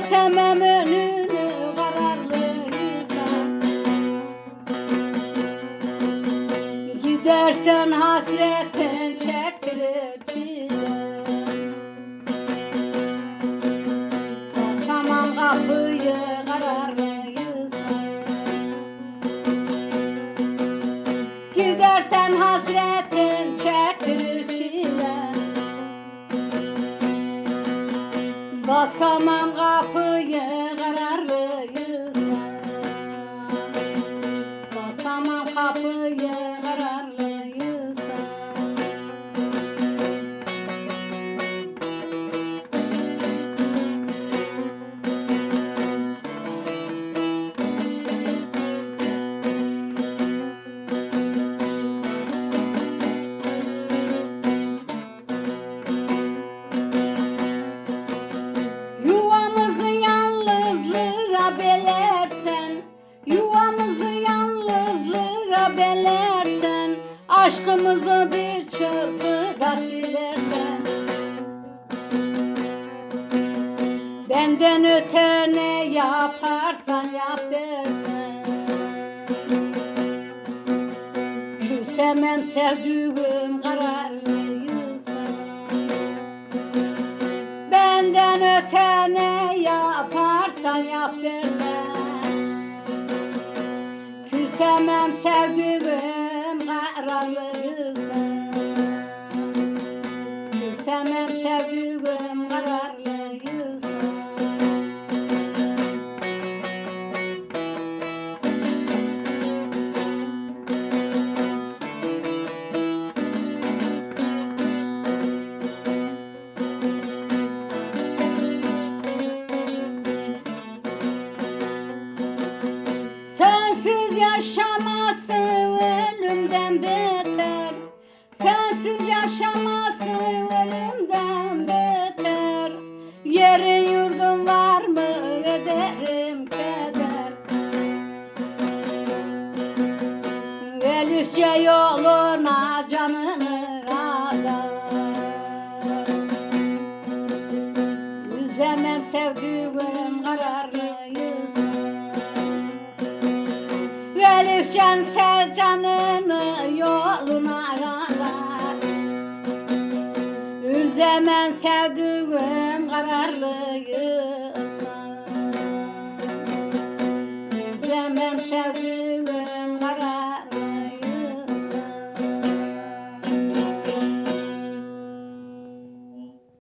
Kesemem önünü kararlı insan. Gidersen hasretin çektirir çile Basamam kapıyı Gidersen hasretin Basamam kapıyı kararlıysa Basamam kapıyı kararlıysa Aşkımızı bir çırpıda silersen Benden öte ne yaparsan yap dersen. Küsemem sevdiğim kararlıysa Benden öte ne yaparsan yap dersen. Küsemem sevdiğim yaşaması ölümden beter. Sensiz yaşaması ölümden beter. Yerin yurdun var mı ederim keder. Elifçe yoluna canını adar Üzemem sevdiğim kararlıysa Elifcan Sercan'ını yoluna arar Üzemem sevdiğim kararlıysa